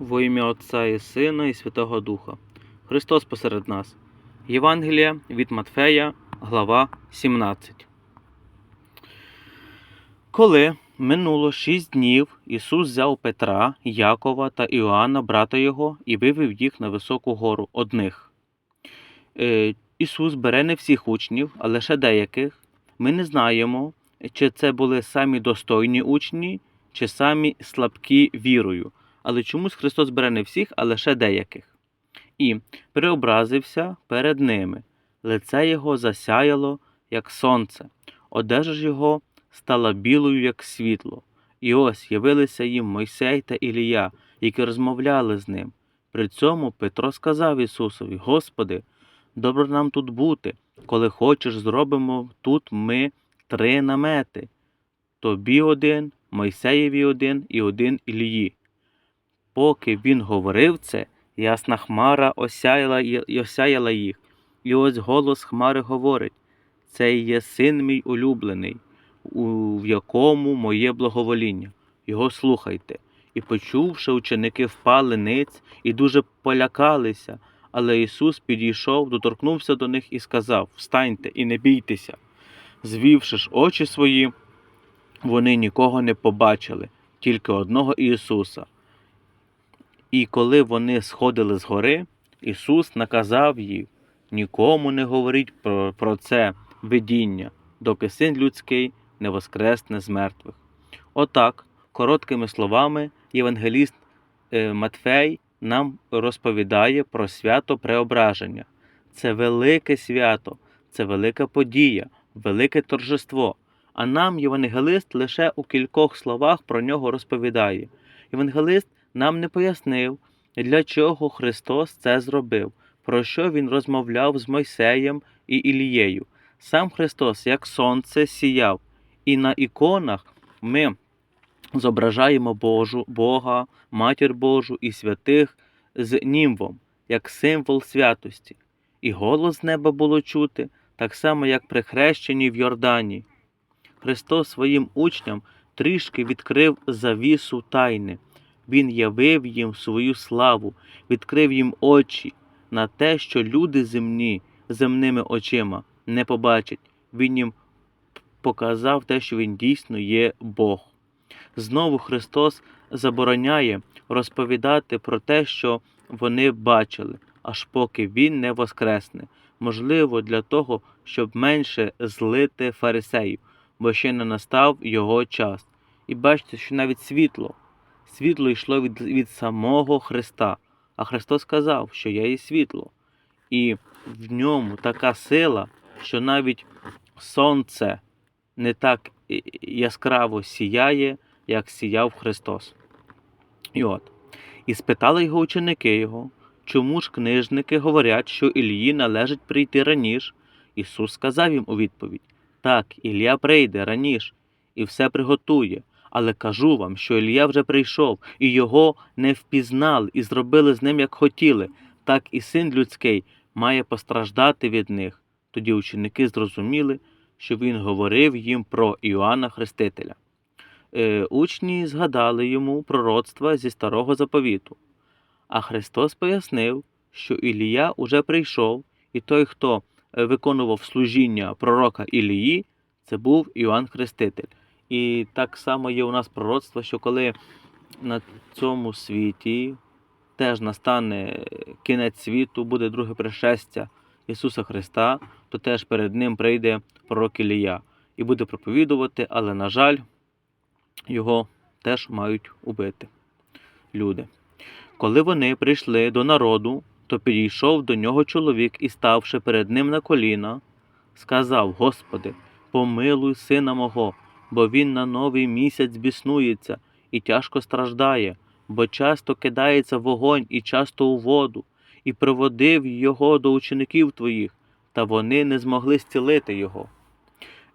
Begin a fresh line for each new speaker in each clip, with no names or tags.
Во ім'я Отця і Сина і Святого Духа. Христос посеред нас. Євангелія від Матфея, глава 17. Коли минуло шість днів, Ісус взяв Петра, Якова та Іоанна, брата його, і вивів їх на високу гору одних. Е, Ісус бере не всіх учнів, а лише деяких. Ми не знаємо, чи це були самі достойні учні, чи самі слабкі вірою. Але чомусь Христос бере не всіх, а лише деяких. І преобразився перед ними. Лице його засяяло, як сонце, одежа ж його стала білою, як світло. І ось явилися їм Мойсей та Ілія, які розмовляли з ним. При цьому Петро сказав Ісусові: Господи, добре нам тут бути. Коли хочеш, зробимо тут ми три намети. Тобі один, Мойсеєві один і один Ілії. Поки він говорив це, ясна хмара осяяла, й- осяяла їх. І ось голос хмари говорить: Це є син мій улюблений, у в якому моє благовоління. Його слухайте. І почувши, ученики впали ниць і дуже полякалися. Але Ісус підійшов, доторкнувся до них і сказав: Встаньте і не бійтеся. Звівши ж очі свої, вони нікого не побачили, тільки одного Ісуса. І коли вони сходили з гори, Ісус наказав їм нікому не говоріть про, про це видіння, доки син людський не воскресне з мертвих. Отак, короткими словами, євангеліст е, Матфей нам розповідає про свято преображення. Це велике свято, це велика подія, велике торжество. А нам євангелист лише у кількох словах про нього розповідає. Євангелист нам не пояснив, для чого Христос це зробив, про що Він розмовляв з Мойсеєм і Ілією. Сам Христос, як сонце, сіяв, і на іконах ми зображаємо Божу, Бога, Матір Божу і святих з німвом, як символ святості. І голос з неба було чути, так само, як при хрещенні в Йордані. Христос своїм учням трішки відкрив завісу тайни. Він явив їм свою славу, відкрив їм очі на те, що люди земні земними очима не побачать. Він їм показав те, що він дійсно є Бог. Знову Христос забороняє розповідати про те, що вони бачили, аж поки Він не воскресне. Можливо, для того, щоб менше злити фарисеїв, бо ще не настав його час. І бачите, що навіть світло, світло йшло від, від самого Христа. А Христос сказав, що я є світло. І в ньому така сила, що навіть сонце не так яскраво сіяє, як сіяв Христос. І от. І спитали його ученики його, чому ж книжники говорять, що Ілії належить прийти раніше? Ісус сказав їм у відповідь: Так, Ілля прийде раніше і все приготує. Але кажу вам, що Ілля вже прийшов, і його не впізнали, і зробили з ним, як хотіли, так і син людський має постраждати від них. Тоді ученики зрозуміли, що він говорив їм про Іоанна Хрестителя. Е, учні згадали йому пророцтва зі старого заповіту. А Христос пояснив, що Ілія уже прийшов, і той, хто е, виконував служіння пророка Ілії, це був Іоанн Хреститель. І так само є у нас пророцтво, що коли на цьому світі теж настане кінець світу, буде друге пришестя Ісуса Христа, то теж перед ним прийде пророк Ілія і буде проповідувати, але, на жаль, його теж мають убити люди. Коли вони прийшли до народу, то підійшов до нього чоловік і, ставши перед ним на коліна, сказав: Господи, помилуй сина мого, бо він на новий місяць біснується і тяжко страждає, бо часто кидається в вогонь і часто у воду, і приводив його до учеників твоїх, та вони не змогли зцілити його.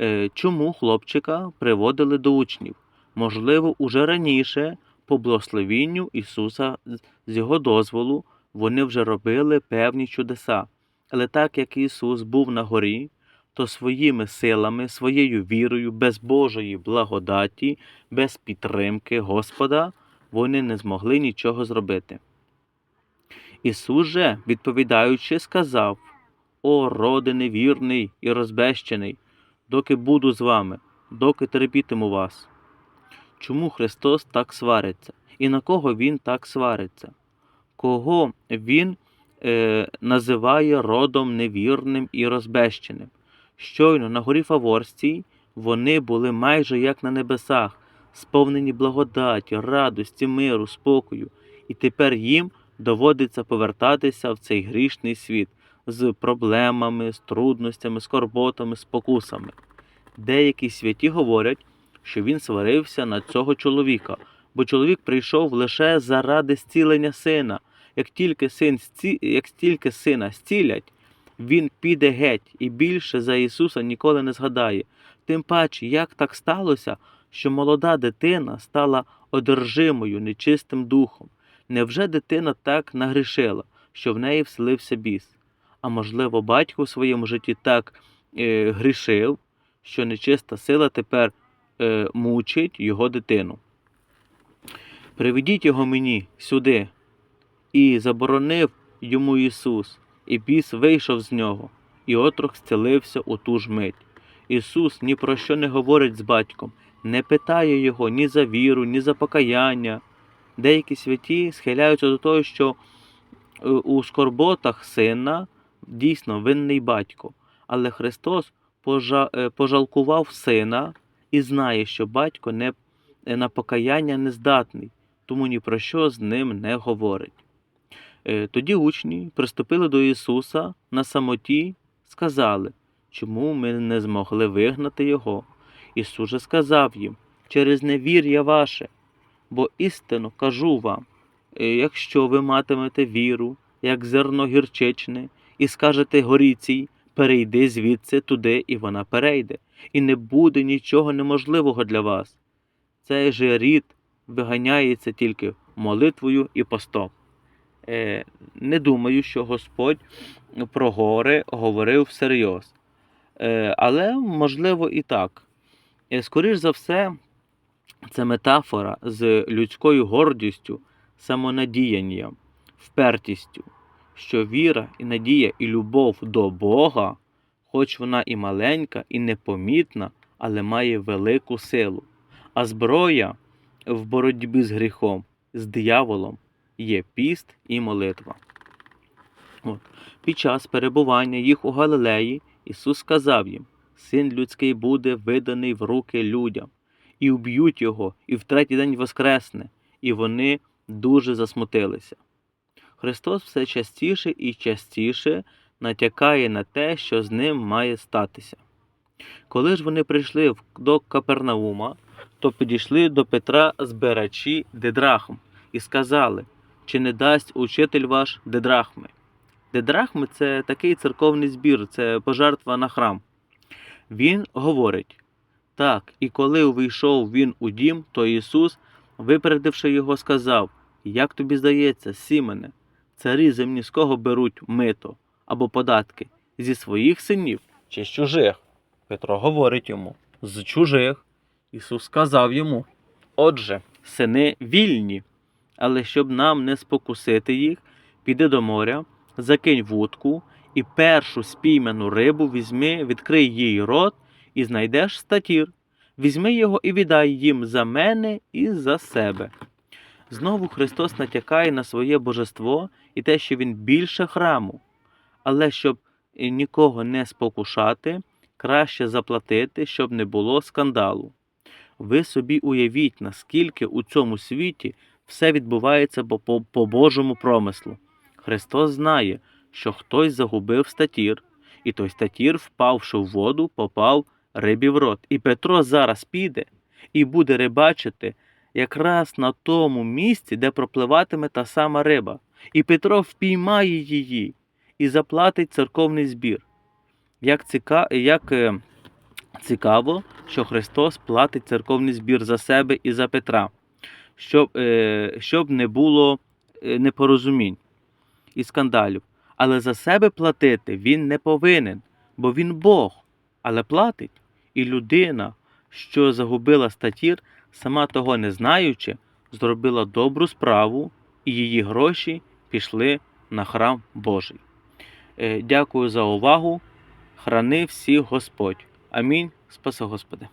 Е, Чому хлопчика приводили до учнів? Можливо, уже раніше, по благословінню Ісуса з його дозволу, вони вже робили певні чудеса. Але так як Ісус був на горі, то своїми силами, своєю вірою, без Божої благодаті, без підтримки Господа, вони не змогли нічого зробити. Ісус же, відповідаючи, сказав О, роде невірний і розбещений, доки буду з вами, доки терпітиму вас. Чому Христос так свариться? І на кого Він так свариться? Кого Він е, називає родом невірним і розбещеним? Щойно на горі Фаворській вони були майже як на небесах, сповнені благодаті, радості, миру, спокою, і тепер їм доводиться повертатися в цей грішний світ з проблемами, з трудностями, скорботами, спокусами. Деякі святі говорять, що він сварився на цього чоловіка, бо чоловік прийшов лише заради зцілення сина. Як тільки син як тільки сина зцілять, він піде геть і більше за Ісуса ніколи не згадає. Тим паче, як так сталося, що молода дитина стала одержимою нечистим духом. Невже дитина так нагрішила, що в неї вселився біс? А можливо, батько в своєму житті так е, грішив, що нечиста сила тепер е, мучить його дитину. Приведіть його мені сюди. І заборонив йому Ісус, і біс вийшов з нього, і отрок зцілився у ту ж мить. Ісус ні про що не говорить з батьком, не питає його ні за віру, ні за покаяння. Деякі святі схиляються до того, що е, у скорботах сина дійсно винний батько, але Христос е, пожалкував сина і знає, що батько не, е, на покаяння не здатний, тому ні про що з ним не говорить. Е, Тоді учні приступили до Ісуса на самоті, сказали, чому ми не змогли вигнати Його. Ісус же сказав їм, через невір'я ваше, бо істинно кажу вам, е, якщо ви матимете віру, як зерно гірчичне, і скажете горіцій, перейди звідси туди, і вона перейде, і не буде нічого неможливого для вас. Цей же рід виганяється тільки молитвою і постом. Е, не думаю, що Господь про гори говорив всерйоз. Е, але можливо і так. Е, скоріш за все, це метафора з людською гордістю, самонадіянням, впертістю, що віра і надія і любов до Бога, хоч вона і маленька, і непомітна, але має велику силу. А зброя в боротьбі з гріхом, з дияволом є піст і молитва. От. Під час перебування їх у Галилеї Ісус сказав їм: Син людський буде виданий в руки людям, і вб'ють його, і в третій день воскресне, і вони дуже засмутилися. Христос все частіше і частіше натякає на те, що з ним має статися. Коли ж вони прийшли до Капернаума, то підійшли до Петра збирачі Дедрахм і сказали, чи не дасть учитель ваш Дедрахми. Дедрахми це такий церковний збір, це пожертва на храм. Він говорить так, і коли увійшов він у дім, то Ісус, випередивши його, сказав: Як тобі здається, Сімене, царі земні з кого беруть мито або податки? Зі своїх синів чи з чужих? Петро говорить йому з чужих. Ісус сказав йому: Отже, сини вільні, але щоб нам не спокусити їх, піди до моря, закинь вудку і першу спійману рибу візьми, відкрий їй рот і знайдеш статір. Візьми його і віддай їм за мене і за себе. Знову Христос натякає на своє божество і те, що Він більше храму. Але щоб нікого не спокушати, краще заплатити, щоб не було скандалу. Ви собі уявіть, наскільки у цьому світі все відбувається по, по, по Божому промислу. Христос знає, що хтось загубив статір, і той статір, впавши в воду, попав рибі в рот. І Петро зараз піде і буде рибачити якраз на тому місці, де пропливатиме та сама риба. І Петро впіймає її і заплатить церковний збір. Як, ціка... Як е, цікаво, що Христос платить церковний збір за себе і за Петра, щоб, е, щоб не було е, непорозумінь і скандалів. Але за себе платити він не повинен, бо він Бог, але платить. І людина, що загубила статір, сама того не знаючи, зробила добру справу, і її гроші пішли на храм Божий. Е, Дякую за увагу. Храни всіх Господь. Амінь. Спаси Господи.